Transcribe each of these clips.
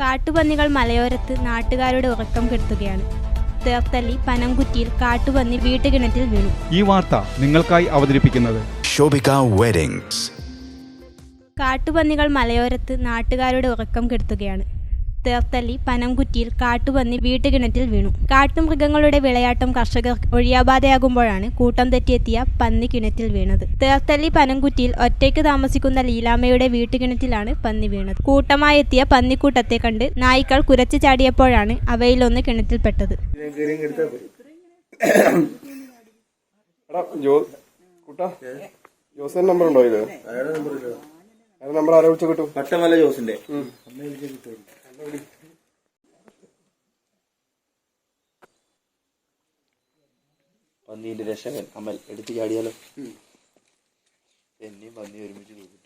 കാട്ടുപന്നികൾ മലയോരത്ത് നാട്ടുകാരുടെ ഉറക്കം കെടുത്തുകയാണ്. തേർത്തല്ലി പനംകുറ്റിയിൽ കാട്ടുപന്നി വീട്ടുകിണറ്റിൽ വീണു. ഈ വാർത്ത നിങ്ങൾക്കായി അവതരിപ്പിക്കുന്നത്. കാട്ടുപന്നികൾ മലയോരത്ത് നാട്ടുകാരുടെ ഉറക്കം കെടുത്തുകയാണ്. തേർത്തല്ലി പനംകുറ്റിയിൽ കാട്ടുപന്നി വീട്ടുകിണറ്റിൽ വീണു. കാട്ടുമൃഗങ്ങളുടെ വിളയാട്ടം കർഷകർ ഒഴിയാബാധയാകുമ്പോഴാണ് കൂട്ടം തെറ്റിയെത്തിയ പന്നി കിണറ്റിൽ വീണത്. തേർത്തല്ലി പനംകുറ്റിയിൽ ഒറ്റയ്ക്ക് താമസിക്കുന്ന ലീലാമ്മയുടെ വീട്ടുകിണറ്റിലാണ് പന്നി വീണത്. കൂട്ടമായി എത്തിയ പന്നിക്കൂട്ടത്തെ കണ്ട് നായ്ക്കൾ കുരച്ചു ചാടിയപ്പോഴാണ് അവയിലൊന്ന് കിണറ്റിൽപ്പെട്ടത് എടാ ജോ കുട്ടാ. ജോസിന്റെ നമ്പർ ഉണ്ടോ ഇത്? നമ്പർ ആരെ വിളിച്ച കിട്ടും? പട്ടമല ജോസിന്റെ. പന്നീന്റെ രക്ഷകൻ അമൽ എടുത്തു ചാടിയാലോ? എന്നെയും പന്നി ഒരുമിച്ച് തൂക്കിട്ടു.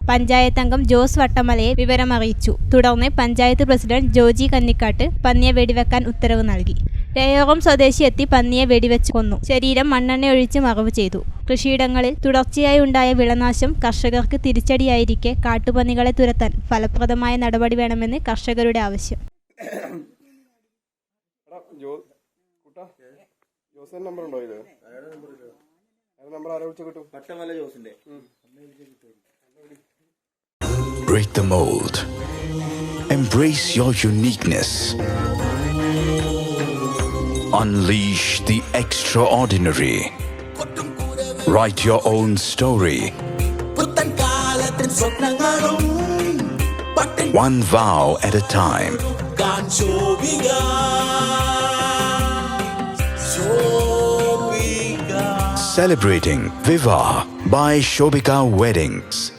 പഞ്ചായത്ത് അംഗം ജോസ് വട്ടമലയെ വിവരമറിയിച്ചു. തുടർന്ന് പഞ്ചായത്ത് പ്രസിഡന്റ് ജോജി കന്നിക്കാട്ട് പന്നിയെ വെടിവെക്കാൻ ഉത്തരവ് നൽകി. രയോകം സ്വദേശി എത്തി പന്നിയെ വെടിവെച്ച് കൊന്നു. ശരീരം മണ്ണെണ്ണ ഒഴിച്ച് മറവ് ചെയ്തു. കൃഷിയിടങ്ങളിൽ തുടർച്ചയായി ഉണ്ടായ വിളനാശം കർഷകർക്ക് തിരിച്ചടിയായിരിക്കെ കാട്ടുപന്നികളെ തുരത്താൻ ഫലപ്രദമായ നടപടി വേണമെന്ന് കർഷകരുടെ ആവശ്യം. എടാ ജോ കുട്ടാ. ജോസിന്റെ നമ്പർ ഉണ്ടോ ഇത്? അയാളുടെ നമ്പർ ആരെ വിളിച്ച കിട്ടും? പട്ടമല ജോസിന്റെ. Break the mold. Embrace your uniqueness. Unleash the extraordinary. Write your own story. One vow at a time. Celebrating Viva by Shobika Weddings.